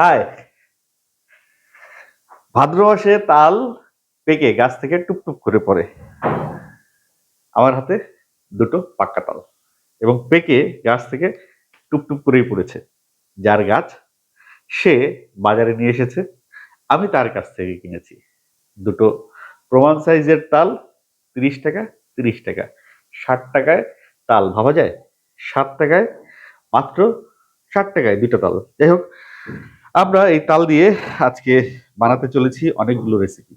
High. ভাদ্র মাসে তাল পেকে গাছ থেকে টুপটুপ করে পড়ে। আমার হাতে দুটো পাক্কা তাল এবং পেকে গাছ থেকে টুপটুপ করেই পড়েছে। যার গাছ সে বাজারে নিয়ে এসেছে। আমি তার কাছ থেকে কিনেছি। দুটো প্রমাণ সাইজের তাল তিরিশ টাকা তিরিশ টাকা। ষাট টাকায় তাল ভাবা যায়, ষাট টাকায় মাত্র ষাট টাকায় দুটো তাল। যাই হোক আমরা এই তাল দিয়ে আজকে বানাতে চলেছি অনেকগুলো রেসিপি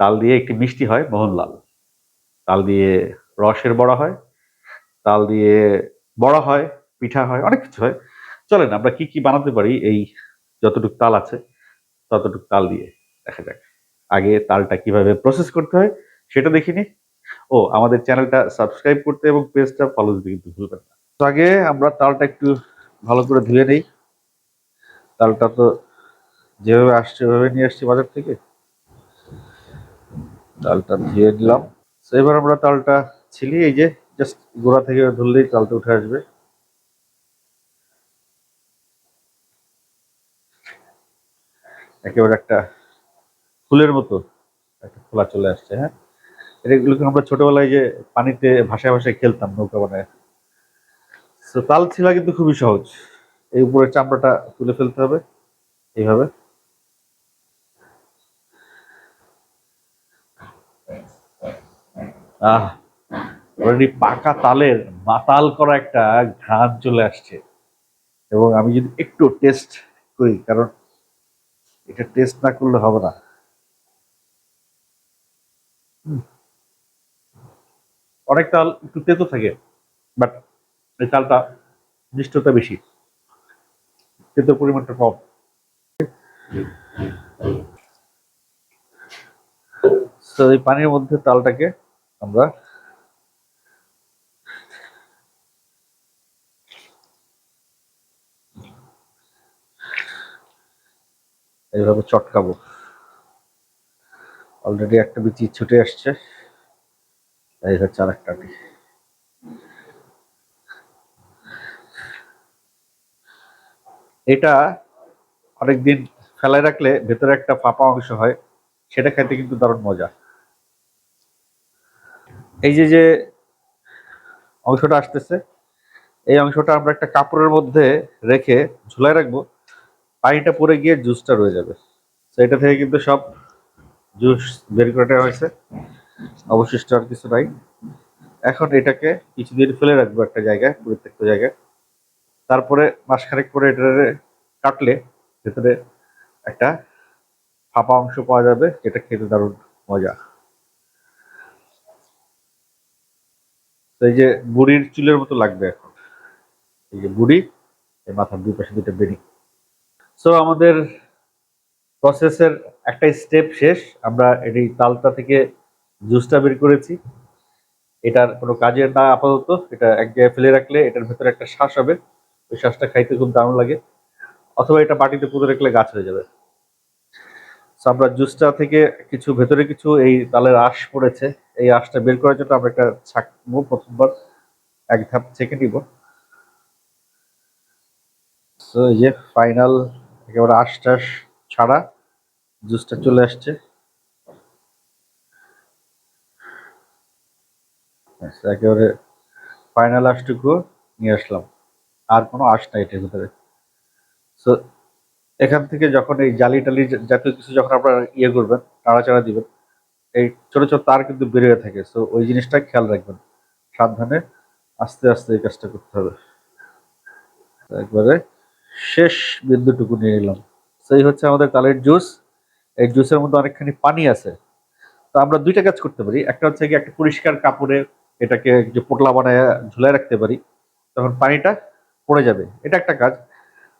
তাল দিয়ে একটি মিষ্টি হয়, মোহনলাল। তাল দিয়ে রসের বড়া হয়, তাল দিয়ে বড়া হয়, পিঠা হয়, অনেক কিছু হয়। চলেন আমরা কি কি বানাতে পারি, এই যতটুকু তাল আছে, ততটুকু তাল দিয়ে দেখা যাক। আগে তালটা কীভাবে প্রসেস করতে হয়, সেটা দেখিনি। ও, আমাদের চ্যানেলটা সাবস্ক্রাইব করতে এবং পেজটা ফলো দিতে কিন্তু ভুলবেন না। তো আগে আমরা তালটা একটু ভালো করে ধুয়ে নেই। তালটা তো যেভাবে আসছে, ওভাবে নিয়ে আসছি বাজার থেকে। তালটা ধুয়ে নিলাম তো এবার আমরা তালটা ছিলি, এই যে জাস্ট গোড়া থেকে ধরলেই তালটা উঠে আসবে। একেবারে একটা ফুলের মতো একটা খোলা চলে আসছে হ্যাঁ? এগুলোকে আমরা ছোটবেলায় যে পানিতে ভাসায় ভাসায় খেলতাম নৌকা বানায়। তো তাল ছিলা কিন্তু খুবই সহজ। এই উপরের চামড়াটা তুলে ফেলতে হবে, এইভাবে। আহ পাকা তালের মাতাল করা একটা ঘ্রাণ চলে আসছে। এবং আমি যদি একটু টেস্ট করি, কারণ এটা টেস্ট না করলে হবে না। অনেক তাল একটু তেতো থাকে বাট এই তালটা মিষ্টতা বেশি। তেতোর পরিমাণটা কম। এই পানির মধ্যে তালটাকে আমরা এইভাবে চটকাবো। অলরেডি একটা বিচি ছুটে আসছে। এই হচ্ছে আর একটা এটা অনেকদিন ফেলায় রাখলে ভেতরে একটা ফাঁপা অংশ হয়, সেটা খেতে কিন্তু দারুণ মজা। এই যে যে অংশটা আসতেছে, এই অংশটা আমরা একটা কাপড়ের মধ্যে রেখে ঝুলায় রাখব, পানিটা পরে গিয়ে জুসটা রয়ে যাবে। তো এটা থেকে কিন্তু সব জুস বের করে হয়েছে, অবশিষ্ট আর কিছু নাই। এখন এটাকে কিছুদিন ফেলে রাখব একটা জায়গায় পরিত্যক্ত জায়গায়। তারপরে মাসখানেক পরে এটা কাটলে ভেতরে একটা ফাঁপা অংশ পাওয়া যাবে, যেটা খেতে দারুণ মজা। এই যে বুড়ির চুলের মতো লাগবে এখন। এই যে বুড়ি, এই মাথার দুই পাশে দুটো বেরি সো আমাদের প্রসেসের একটা স্টেপ শেষ। আমরা এটি তালটা থেকে জুসটা বের করেছি। এটার কোনো কাজের না আপাতত। এটা এক জায়গায় ফেলে রাখলে এটার ভেতরে একটা শ্বাস হবে। ওই শ্বাসটা খাইতে খুব দারুণ লাগে। অথবা এটা মাটিতে পুঁতে রাখলে গাছ হয়ে যাবে। আমরা জুসটা থেকে কিছু ভেতরে কিছু এই তালের আঁশ পড়েছে। এই আঁশটা বের করার জন্য আমরা একটা ছাকবো প্রথমবার। এক ধাপ ছেঁকে নিব। এই যে ফাইনাল একেবারে আঁশ টাশ ছাড়া জুসটা চলে আসছে। একেবারে ফাইনাল আঁশটুকু নিয়ে আসলাম। আর কোনো আঁশ নাই এটার ভিতরে। সো এখান থেকে যখন এই জালি টালি জাতীয় কিছু যখন আপনারা ইয়ে করবেন, নাড়াচাড়া দিবেন, এই ছোট ছোট তার কিন্তু বেরিয়ে থাকে। সো ওই জিনিসটা খেয়াল রাখবেন। সাবধানে আস্তে আস্তে এই কাজটা করতে হবে। একবারে শেষ বিন্দুটুকু নিয়ে নিলাম। সেই হচ্ছে আমাদের কালের জুস। এই জুসের মধ্যে অনেকখানি পানি আছে। তো আমরা দুইটা কাজ করতে পারি। একটা হচ্ছে কি একটা পরিষ্কার কাপড়ে এটাকে যে পোটলা বানায় ঝুলায় রাখতে পারি। তখন পানিটা পড়ে যাবে। এটা একটা কাজ।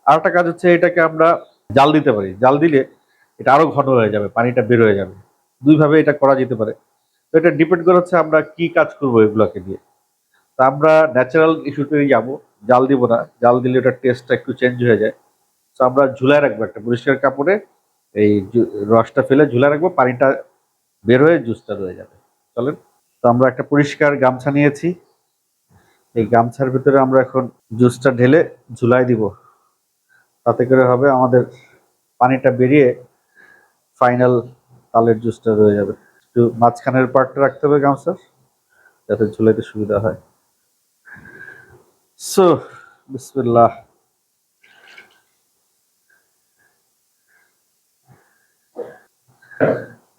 আর একটা কাজ হচ্ছে এটাকে আমরা জাল দিতে পারি। জাল দিলে এটা আরও ঘন হয়ে যাবে, পানিটা বের হয়ে যাবে। দুইভাবে এটা করা যেতে পারে। তো এটা ডিপেন্ড করে হচ্ছে আমরা কি কাজ করব এগুলোকে দিয়ে তা আমরা ন্যাচারাল ইস্যুতে যাব, জাল দিব না। জাল দিলে ওটার টেস্টটা একটু চেঞ্জ হয়ে যায়। তো আমরা ঝুলায় রাখব একটা পরিষ্কার কাপড়ে, এই রসটা ফেলে ঝুলায় রাখব, পানিটা বের হয়ে জুসটা রয়ে যাবে। চলেন। তো আমরা একটা পরিষ্কার গামছা নিয়েছি। এই গামছার ভিতরে আমরা এখন জুসটা ঢেলে ঝুলাই দিব। তাতে করে হবে আমাদের পানিটা বেরিয়ে ফাইনাল তালের জুসটা রয়ে যাবে। একটু মাঝখানের পার্টটা রাখতে হবে গামছার, যাতে ঝুলাইতে সুবিধা হয়। সো বিসমিল্লাহ।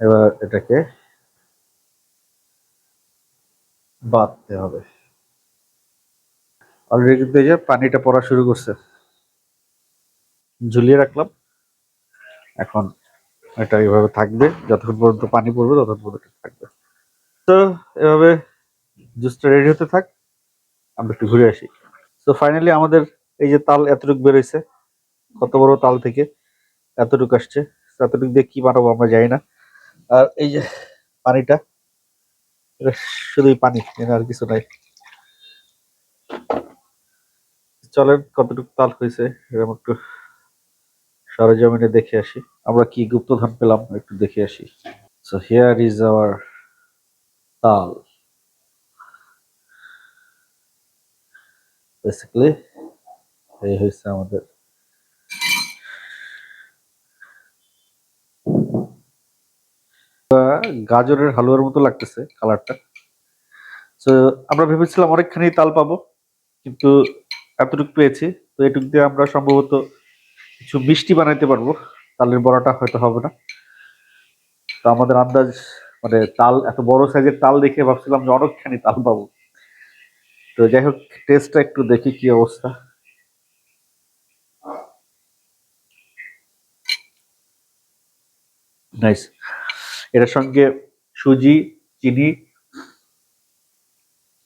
এবার এটাকে বাঁধতে হবে। অলরেডি এই যে পানিটা পড়া শুরু করছে। ঝুলিয়ে রাখলাম। এখন এটা এইভাবে থাকবে, যতক্ষণ পর্যন্ত পানি পড়বে ততক্ষণ পর্যন্ত থাকবে। তো এভাবে জুসটা রেডি হতে থাক, আমরা একটু ঘুরে আসি। তো ফাইনালি আমাদের এই যে তাল এতটুকু বেরোইছে, কত বড় তাল থেকে এতটুকু আসছে এতটুকু দিয়ে কি বানাবো আমরা জানি না। আর এই যে পানিটা, এটা শুধুই পানি আর কিছু নাই। চলেন, কতটুকু তাল হয়েছে, এরকম একটু সরজমিনে দেখে আসি। আমরা কি গুপ্তধন পেলাম, একটু দেখে আসি। সো হিয়ার ইজ আওয়ার তাল। বেসিক্যালি এই হয়েছে আমাদের। গাজরের হালুয়ার মতো লাগতেছে কালারটা তো আমরা ভেবেছিলাম অনেকখানি তাল পাবো, কিন্তু এতটুকু পেয়েছি। তো এটুক দিয়ে আমরা সম্ভবত কিছু মিষ্টি বানাইতে পারব। তালের বড়াটা হয়তো হবে না। তো আমাদের আন্দাজ মানে তাল, এত বড় সাইজের তাল দেখে ভাবছিলাম যে অনেকখানি তাল পাবো। তো যাই হোক টেস্টটা একটু দেখি কি অবস্থা। নাইস এটার সঙ্গে সুজি, চিনি,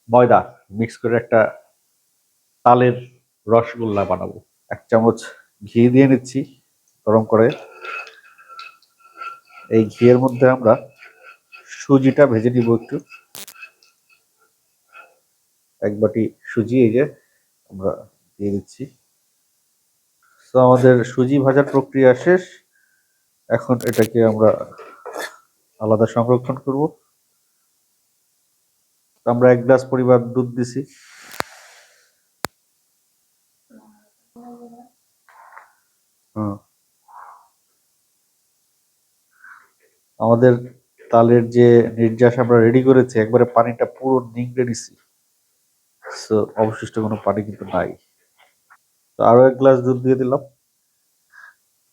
ময়দা মিক্স করে একটা তালের রসগোল্লা বানাবো। এক চামচ ঘি দিয়ে নিচ্ছি, গরম করে। এই ঘিয়ের মধ্যে আমরা সুজিটা ভেজে নিব একটু। এক বাটি সুজি, এই যে আমরা দিয়ে দিচ্ছি। তো আমাদের সুজি ভাজার প্রক্রিয়া শেষ। এখন এটাকে আমরা আলাদা সংরক্ষণ করব। আমরা এক গ্লাস পরিমাণ দুধ দিছি। আমাদের তালের যে নির্যাস আমরা রেডি করেছি, একবারে পানিটা পুরো নিংড়ে নিছি। সো অবশিষ্ট কোনো পানি কিন্তু নাই। তো আরও এক গ্লাস দুধ দিয়ে দিলাম।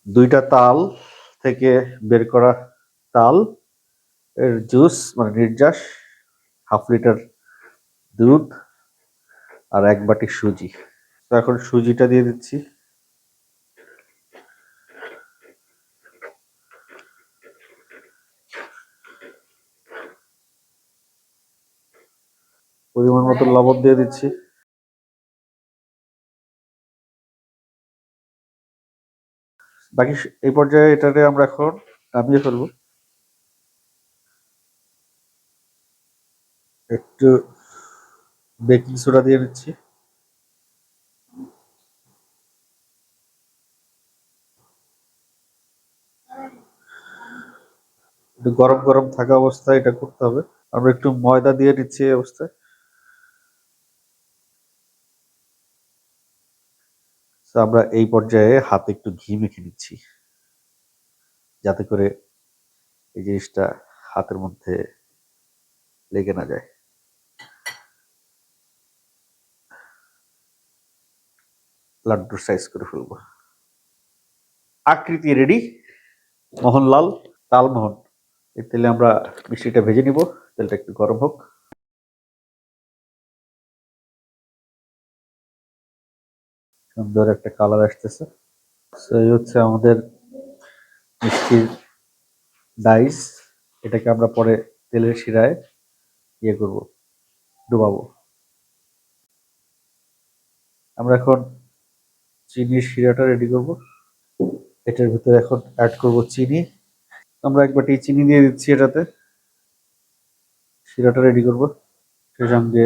দুইটা তাল থেকে বের করা তাল এর জুস মানে নির্যাস হাফ লিটার দুধ আর এক বাটি সুজি। তো এখন সুজিটা দিয়ে দিচ্ছি। পরিমাণ মতো লবণ দিয়ে দিচ্ছি। বাকি এই পর্যায়ে এটাকে আমরা এখন নামিয়ে ফেলব। একটু বেকিং সোডা দিয়ে নিচ্ছি। গরম গরম থাকা অবস্থায় এটা করতে হবে। আমরা একটু ময়দা দিয়ে নিচ্ছি এই অবস্থায়। তো আমরা এই পর্যায়ে হাতে একটু ঘি মেখে নিচ্ছি। যাতে করে এই জিনিসটা হাতের মধ্যে লেগে না যায়। লাড্ডুর সাইজ করে ফেলব। আকৃতি রেডি মোহনলাল, তালমোহন। এই তেলে আমরা মিষ্টিটা ভেজে নিব। তেলটা একটু গরম হোক। সুন্দর একটা কালার আসতেছে। So, এই হচ্ছে আমাদের মিষ্টির ডাইস এটাকে আমরা পরে তেলের শিরায় ইয়ে করব ডুবাবো। আমরা এখন চিনির শিরাটা রেডি করব। এটার ভিতরে এখন অ্যাড করব চিনি। আমরা এক বাটি চিনি দিয়ে দিচ্ছি এটাতে। শিরাটা রেডি করব। সেই সঙ্গে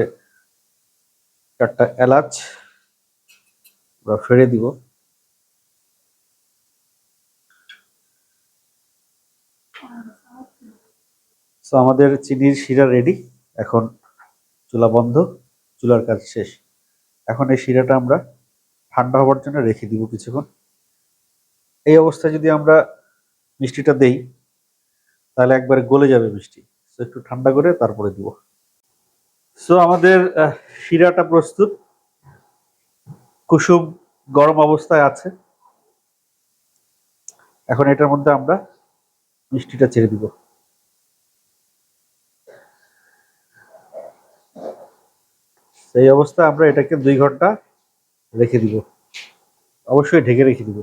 চারটা এলাচ। আমরা ফেড়ে দিব। সো আমাদের চিনির শিরা রেডি এখন চুলা বন্ধ, চুলার কাজ শেষ। এখন এই শিরাটা আমরা ঠান্ডা হওয়ার জন্য রেখে দিব কিছুক্ষণ। এই অবস্থায় যদি আমরা মিষ্টিটা দেই, তাহলে একবারে গলে যাবে মিষ্টি। তো একটু ঠান্ডা করে তারপরে দিব। সো আমাদের শিরাটা প্রস্তুত। কুসুম গরম অবস্থায় আছে। এখন এটার মধ্যে আমরা মিষ্টিটা ছেড়ে দিব। সেই অবস্থায় আমরা এটাকে দুই ঘণ্টা রেখে দিব। অবশ্যই ঢেকে রেখে দিব।